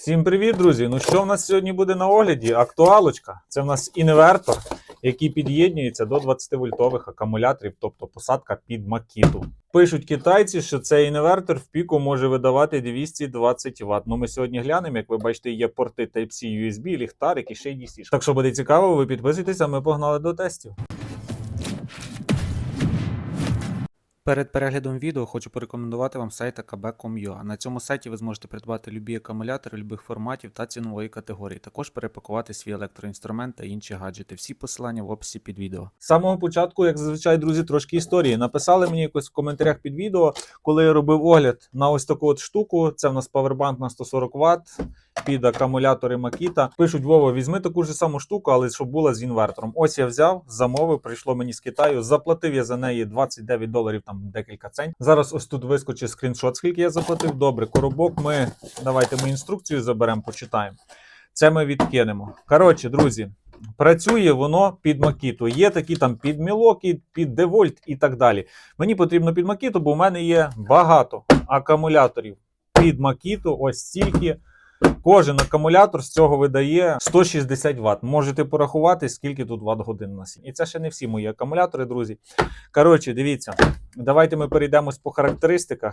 Всім привіт, друзі! Ну що в нас сьогодні буде на огляді? Актуалочка. Це в нас інвертор, який під'єднується до 20-вольтових акумуляторів, тобто посадка під макіту. Пишуть китайці, що цей інвертор в піку може видавати 220 Вт. Ну ми сьогодні глянемо, як ви бачите, є порти Type-C USB, ліхтарик і ще й DC. Так що буде цікаво, ви підписуйтесь, а ми погнали до тестів. Перед переглядом відео хочу порекомендувати вам сайт akb.com.ua. На цьому сайті ви зможете придбати любі акумулятори любих форматів та цінової категорії. Також перепакувати свій електроінструмент та інші гаджети. Всі посилання в описі під відео. З самого початку, як зазвичай, друзі, трошки історії. Написали мені якось в коментарях під відео, коли я робив огляд на ось таку от штуку. Це в нас павербанк на 140 Вт під акумулятори Makita. Пишуть: Вова, візьми таку ж саму штуку, але щоб була з інвертором. Ось я взяв, замовив, прийшло мені з Китаю. Заплатив я за неї 29 доларів, там декілька цень. Зараз ось тут вискочить скріншот, скільки я заплатив. Добре, коробок. Ми давайте ми інструкцію заберемо, почитаємо. Це ми відкинемо. Коротше, друзі. Працює воно під макіту. Є такі там під Мілокі, під Девольт і так далі. Мені потрібно під макіту, бо в мене є багато акумуляторів під макіту. Ось стільки. Кожен акумулятор з цього видає 160 Вт. Можете порахувати, скільки тут Вт годин у нас. І це ще не всі мої акумулятори, друзі. Коротше, дивіться, давайте ми перейдемось по характеристиках.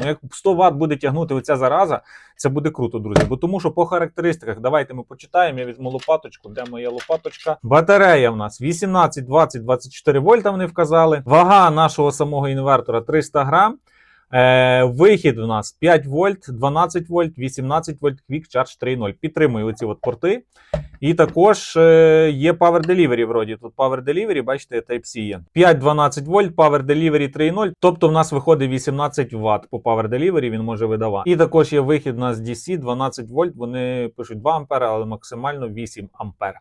Ну, як 100 Вт буде тягнути оця зараза, це буде круто, друзі. Бо тому що по характеристиках, давайте ми почитаємо. Я візьму лопаточку. Де моя лопаточка? Батарея в нас 18, 20, 24 вольта. Вони вказали. Вага нашого самого інвертора 300 грам. Е, вихід у нас 5 вольт, 12 вольт, 18 вольт, Quick Charge 3.0. Підтримую оці от порти. І також е, є Power Delivery вроді. Тут Power Delivery, бачите, Type-C є. 5-12 вольт, Power Delivery 3.0. Тобто в нас виходить 18 Вт по Power Delivery, він може видавати. І також є вихід у нас DC 12 вольт. Вони пишуть 2 ампера, але максимально 8 ампер.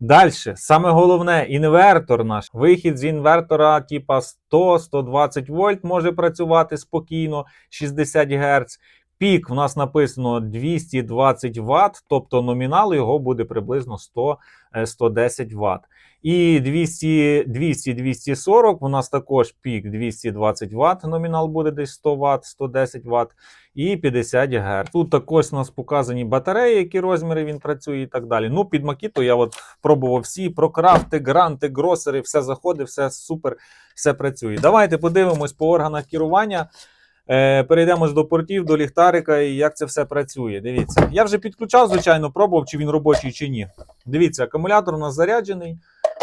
Далі, саме головне, інвертор наш. Вихід з інвертора, типа 100-120 вольт може працювати спокійно, 60 Гц. Пік в нас написано 220 Вт, тобто номінал його буде приблизно 100-110 Вт. І 200 200-240 у нас також пік 220 Вт, номінал буде десь 100 Вт, 110 Вт і 50 Гц. Тут також у нас показані батареї, які розміри він працює і так далі. Ну, під Макіто я от пробував всі прокрафти, гранти, гросери, все заходить, все супер, все працює. Давайте подивимось по органах керування. Е, перейдемо до портів, до ліхтарика і як це все працює. Дивіться. Я вже підключав, звичайно, пробував, чи він робочий, чи ні. Дивіться, акумулятор у нас заряджений.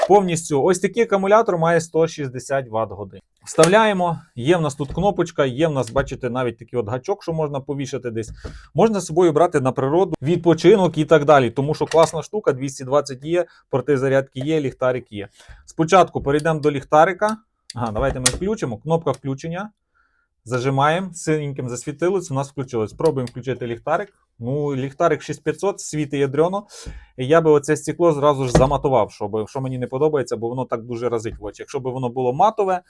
Повністю ось такий акумулятор має 160 Вт годин. Вставляємо, є в нас тут кнопочка, є в нас, бачите, навіть такий от гачок, що можна повішати десь. Можна з собою брати на природу, відпочинок і так далі. Тому що класна штука, 220 є, порти зарядки є, ліхтарик є. Спочатку перейдемо до ліхтарика. Ага, давайте ми включимо. Кнопка включення. Зажимаємо, синеньким засвітилось, у нас включилось. Пробуємо включити ліхтарик. Ну, ліхтарик 6500, світи ядрено. І я би оце стекло зразу ж заматував, щоб, що мені не подобається, бо воно так дуже разить в очі. Якщо б воно було матове,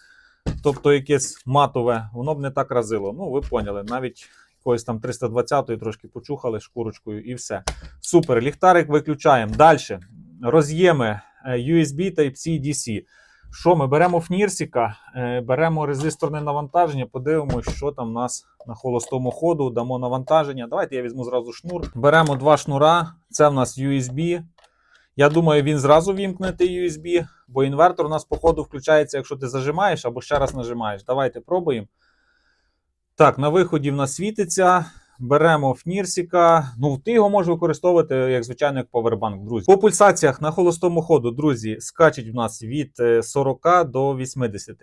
тобто якесь матове, воно б не так разило. Ну, ви поняли, навіть якоїсь там 320-ї трошки почухали шкурочкою і все. Супер, ліхтарик виключаємо. Далі. Роз'єми е, USB Type-C DC. Що ми беремо фнірсіка, е, беремо резисторне навантаження, подивимося, що там у нас на холостому ходу, дамо навантаження. Давайте я візьму зразу шнур. Беремо два шнура, це в нас USB. Я думаю, він зразу вімкнети USB, бо інвертор у нас по ходу включається, якщо ти зажимаєш або ще раз нажимаєш. Давайте пробуємо. Так, на виході в нас світиться. Беремо фнірсіка. Ну, ти його можеш використовувати як звичайно як повербанк, друзі. По пульсаціях на холостому ходу, друзі, скачуть в нас від е, 40 до 80.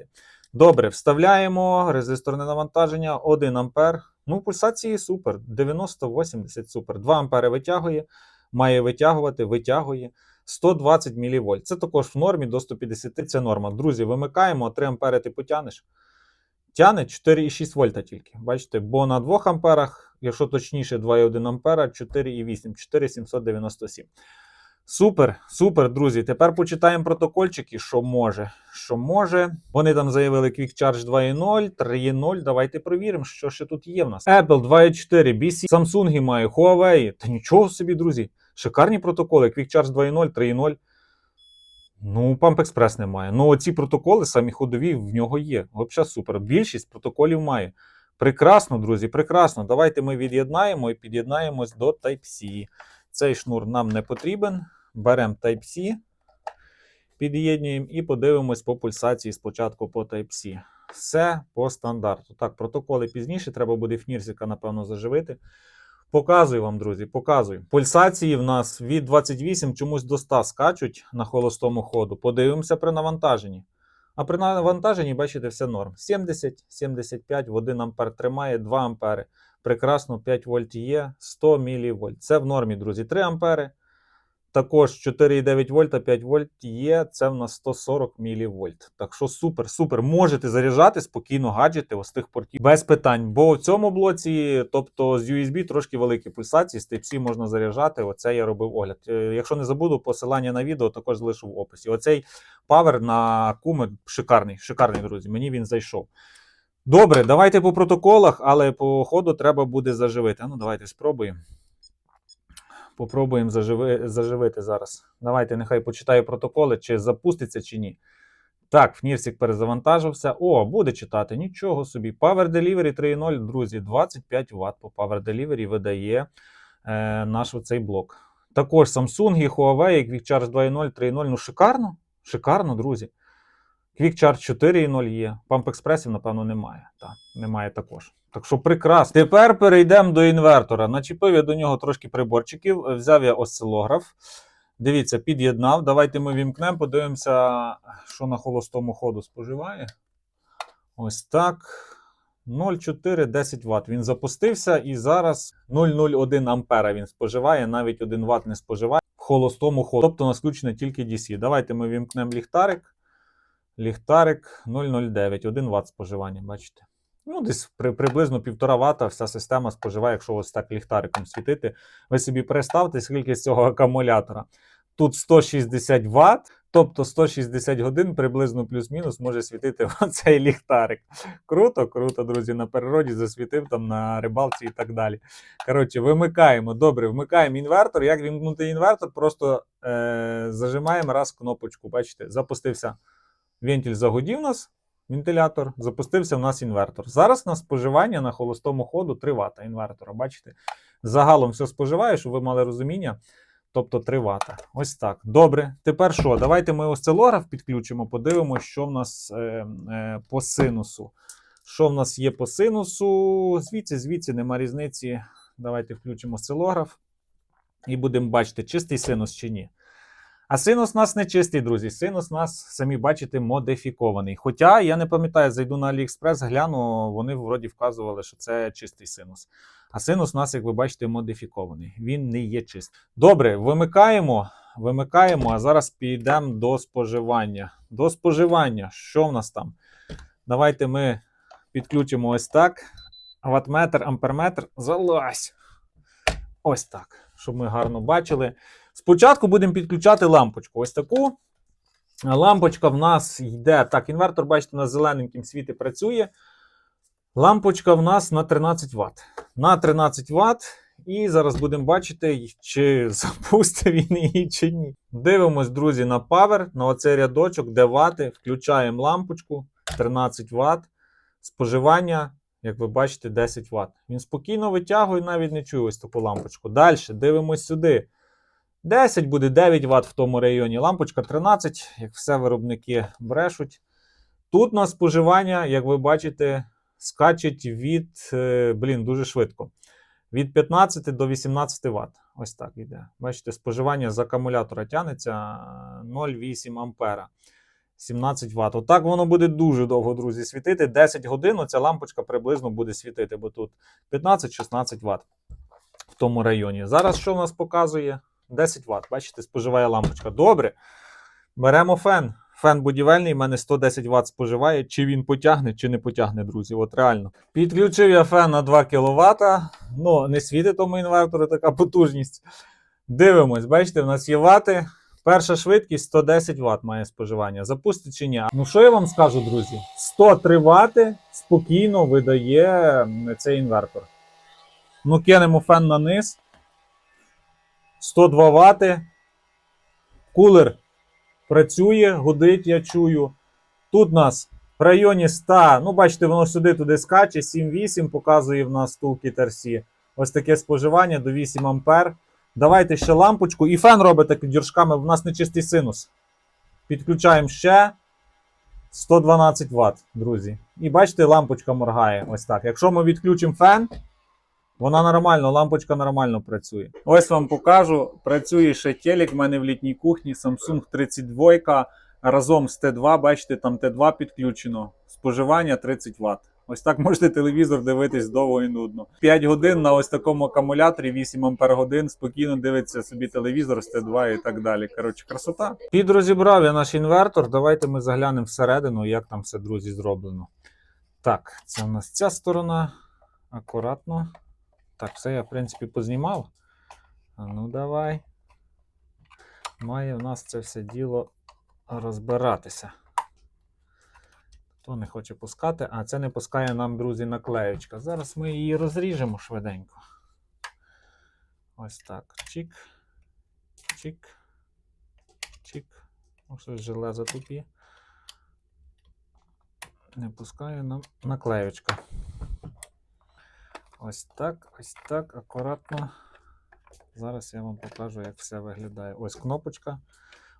Добре, вставляємо резисторне навантаження 1 ампер. Ну, пульсації супер. 90-80 супер. 2 ампери витягує, має витягувати, витягує. 120 мВ. Це також в нормі до 150 це норма. Друзі, вимикаємо, 3 ампери ти потягнеш. Тяне 4,6 вольта тільки. Бачите, бо на 2 амперах, якщо точніше, 2,1 ампера, 4,8, 4,797. Супер, супер, друзі. Тепер почитаємо протокольчики, що може. Що може. Вони там заявили Quick Charge 2.0, 3.0. Давайте провіримо, що ще тут є в нас. Apple 2.4, BC, Samsung має, Huawei. Та нічого собі, друзі. Шикарні протоколи. Quick Charge 2.0, 3.0. Ну, Pump Express немає. Ну, ці протоколи самі ходові в нього є. Взагалі супер. Більшість протоколів має. Прекрасно, друзі, прекрасно. Давайте ми від'єднаємо і під'єднаємось до Type-C. Цей шнур нам не потрібен. Беремо Type-C, під'єднуємо і подивимось по пульсації спочатку по Type-C. Все по стандарту. Так, протоколи пізніше, треба буде фнірсика, напевно, заживити. Показую вам, друзі, показую. Пульсації в нас від 28 чомусь до 100 скачуть на холостому ходу. Подивимося при навантаженні. А при навантаженні, бачите, все норм. 70, 75, в 1 ампер тримає, 2 ампери. Прекрасно, 5 вольт є, 100 мВ. Це в нормі, друзі. 3 ампери. Також 4,9 вольта, 5 вольт є, це в нас 140 мілівольт. Так що супер, супер. Можете заряджати спокійно гаджети ось тих портів без питань. Бо в цьому блоці, тобто з USB, трошки великі пульсації, з Type-C можна заряджати. Оце я робив огляд. Е, Якщо не забуду, посилання на відео також залишу в описі. Оцей павер на куми шикарний, шикарний, друзі. Мені він зайшов. Добре, давайте по протоколах, але по ходу треба буде заживити. Ну давайте спробуємо. Попробуємо заживи, заживити зараз. Давайте, нехай почитаю протоколи, чи запуститься, чи ні. Так, Фнірсик перезавантажився. О, буде читати. Нічого собі. Power Delivery 3.0, друзі, 25 Вт по Power Delivery видає е, наш оцей блок. Також Samsung, Huawei, Quick Charge 2.0, 3.0. Ну, шикарно. Шикарно, друзі. Quick Charge 4.0 є. Pump Express, напевно, немає. Так, немає також. Так що прекрасно. Тепер перейдемо до інвертора. Начепив я до нього трошки приборчиків, взяв я осцилограф. Дивіться, під'єднав. Давайте ми вімкнемо, подивимося, що на холостому ходу споживає. Ось так. 0,4 10 Вт. Він запустився і зараз 0,01 ампера він споживає, навіть 1 Вт не споживає в холостому ходу. Тобто нас включено тільки DC. Давайте ми вімкнемо ліхтарик. Ліхтарик 0,09, 1 Вт споживання, бачите? Ну, десь при, приблизно 1,5 Вт вся система споживає, якщо ось так ліхтариком світити. Ви собі представте, скільки з цього акумулятора. Тут 160 Вт, тобто 160 годин приблизно плюс-мінус може світити цей ліхтарик. Круто, круто, друзі, на природі засвітив там на рибалці і так далі. Коротше, вимикаємо. Добре, вмикаємо інвертор. Як вімкнути інвертор? Просто е- зажимаємо раз кнопочку. Бачите, запустився вентиль загудів нас. Вентилятор, запустився в нас інвертор. Зараз на споживання на холостому ходу 3 Вт інвертора. Бачите? Загалом все споживає, щоб ви мали розуміння. Тобто 3 Вт. Ось так. Добре. Тепер що? Давайте ми осцилограф підключимо, подивимося, що в нас е, е, по синусу. Що в нас є по синусу? Звідси, звідси нема різниці. Давайте включимо осцилограф і будемо бачити, чистий синус чи ні. А синус у нас не чистий, друзі. Синус у нас, самі бачите, модифікований. Хоча я не пам'ятаю, зайду на AliExpress, гляну, вони вроді вказували, що це чистий синус. А синус у нас, як ви бачите, модифікований. Він не є чистий. Добре, вимикаємо. Вимикаємо, а зараз підемо до споживання. До споживання. Що в нас там? Давайте ми підключимо ось так. Ваттметр, амперметр. Залазь. Ось так, щоб ми гарно бачили. Спочатку будемо підключати лампочку. Ось таку. Лампочка в нас йде. Так, інвертор, бачите, на зелененьким світі працює. Лампочка в нас на 13 Вт. На 13 Вт. І зараз будемо бачити, чи запустить він її, чи ні. Дивимось, друзі, на Power, на оцей рядочок, де вати. Включаємо лампочку 13 Вт. Споживання, як ви бачите, 10 Вт. Він спокійно витягує, навіть не чує ось таку лампочку. Далі дивимось сюди. 10 буде 9 Вт в тому районі. Лампочка 13, як все виробники брешуть. Тут на споживання, як ви бачите, скачить від, е, блін, дуже швидко. Від 15 до 18 Вт. Ось так йде. Бачите, споживання з акумулятора тягнеться 0,8 ампера. 17 Вт. Отак воно буде дуже довго, друзі, світити. 10 годин ця лампочка приблизно буде світити, бо тут 15-16 Вт в тому районі. Зараз що в нас показує? 10 Вт. Бачите, споживає лампочка. Добре. Беремо фен. Фен будівельний, в мене 110 Вт споживає. Чи він потягне, чи не потягне, друзі. От реально. Підключив я фен на 2 кВт. Ну, не світить тому інвертору така потужність. Дивимось, бачите, в нас є вати. Перша швидкість 110 Вт має споживання. Запустить чи ні? Ну, що я вам скажу, друзі? 103 Вт спокійно видає цей інвертор. Ну, кинемо фен на низ. 102 Вт. Кулер працює, гудить, я чую. Тут у нас в районі 100. Ну, бачите, воно сюди туди скаче, 7-8 показує в нас Toolkit RC. Ось таке споживання до 8 ампер. Давайте ще лампочку. І фен робите діршками, в нас не чистий синус. Підключаємо ще 112 Вт, друзі. І бачите, лампочка моргає. Ось так. Якщо ми відключимо фен, вона нормально, лампочка нормально працює. Ось вам покажу. Працює ще телек в мене в літній кухні Samsung 32 разом з Т2. Бачите, там Т2 підключено. Споживання 30 Вт. Ось так можете телевізор дивитись довго і нудно. 5 годин на ось такому акумуляторі, 8 ампер годин, спокійно дивиться собі телевізор з Т2 і так далі. Коротше, красота. Під розібрав я наш інвертор. Давайте ми заглянемо всередину, як там все, друзі, зроблено. Так, це у нас ця сторона. Акуратно. Так, все я, в принципі, познімав. Ну давай. Має в нас це все діло розбиратися. Хто не хоче пускати, а це не пускає нам, друзі, наклеючка. Зараз ми її розріжемо швиденько. Ось так. Чик. Чик. Чик. Ось щось железо тут є. Не пускає нам наклеючка. Ось так, ось так, акуратно. Зараз я вам покажу, як все виглядає. Ось кнопочка,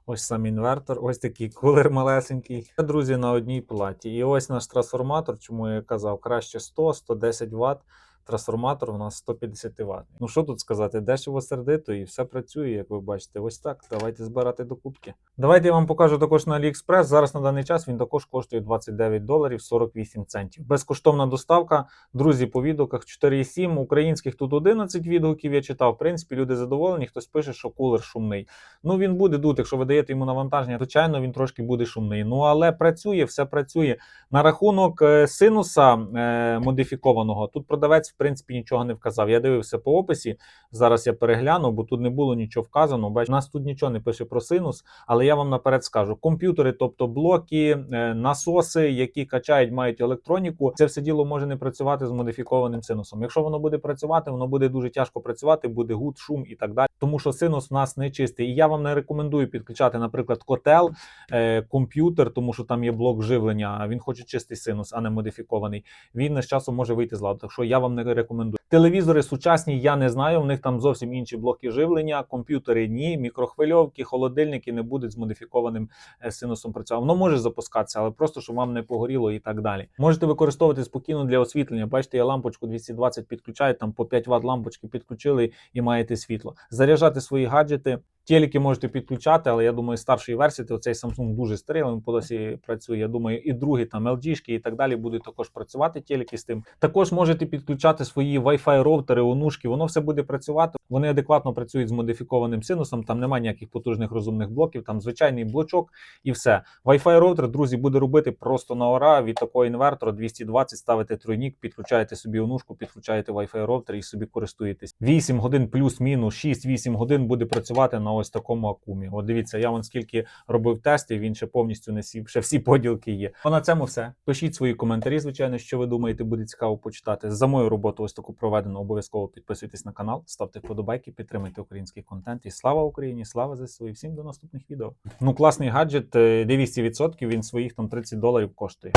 ось сам інвертор, ось такий кулер малесенький. Друзі, на одній платі. І ось наш трансформатор, чому я казав, краще 100-110 Вт. Трансформатор у нас 150 Вт. Ну що тут сказати, дешево сердито і все працює, як ви бачите. Ось так. Давайте збирати докупки. Давайте я вам покажу також на AliExpress. Зараз на даний час він також коштує 29 доларів 48 центів. Безкоштовна доставка. Друзі, по відгуках 4,7. Українських тут 11 відгуків я читав. В принципі, люди задоволені. Хтось пише, що кулер шумний. Ну він буде дути, якщо ви даєте йому навантаження, звичайно, він трошки буде шумний. Ну але працює, все працює. На рахунок е, синуса е, модифікованого, тут продавець, принципі, нічого не вказав. Я дивився по описі. Зараз я перегляну, бо тут не було нічого вказано. Бач, у нас тут нічого не пише про синус, але я вам наперед скажу: комп'ютери, тобто блоки, е, насоси, які качають, мають електроніку, це все діло може не працювати з модифікованим синусом. Якщо воно буде працювати, воно буде дуже тяжко працювати, буде гуд, шум і так далі. Тому що синус в нас не чистий. І я вам не рекомендую підключати, наприклад, котел, е, комп'ютер, тому що там є блок живлення. Він хоче чистий синус, а не модифікований. Він з часом може вийти з ладу. Так що я вам не рекомендую. Телевізори сучасні, я не знаю. В них там зовсім інші блоки живлення, комп'ютери ні, мікрохвильовки, холодильники не будуть з модифікованим е, синусом працювати. Воно може запускатися, але просто щоб вам не погоріло і так далі. Можете використовувати спокійно для освітлення. Бачите, я лампочку 220 підключаю, там по 5 Вт лампочки підключили і маєте світло. Заряджати свої гаджети. Телеки можете підключати, але я думаю, старшої версії, то цей Samsung дуже старий, він по досі працює. Я думаю, і другий там LG і так далі будуть також працювати телеки з тим. Також можете підключати свої Wi-Fi роутери, онушки, воно все буде працювати. Вони адекватно працюють з модифікованим синусом. Там немає ніяких потужних розумних блоків, там звичайний блочок і все. Wi-Fi роутер, друзі, буде робити просто на ора від такого інвертора 220 ставите тройнік, підключаєте собі онушку, підключаєте Wi-Fi роутер і собі користуєтесь. 8 годин плюс-мінус 6-8 годин буде працювати на ось такому акумі. От дивіться, я вон скільки робив тестів, він ще повністю не сів, ще всі поділки є. А на цьому все. Пишіть свої коментарі, звичайно, що ви думаєте, буде цікаво почитати. За мою роботу ось таку проведено. Обов'язково підписуйтесь на канал, ставте вподобайки, підтримайте український контент. І слава Україні! Слава ЗСУ! І всім до наступних відео. Ну класний гаджет, е, 200%, він своїх там 30 доларів коштує.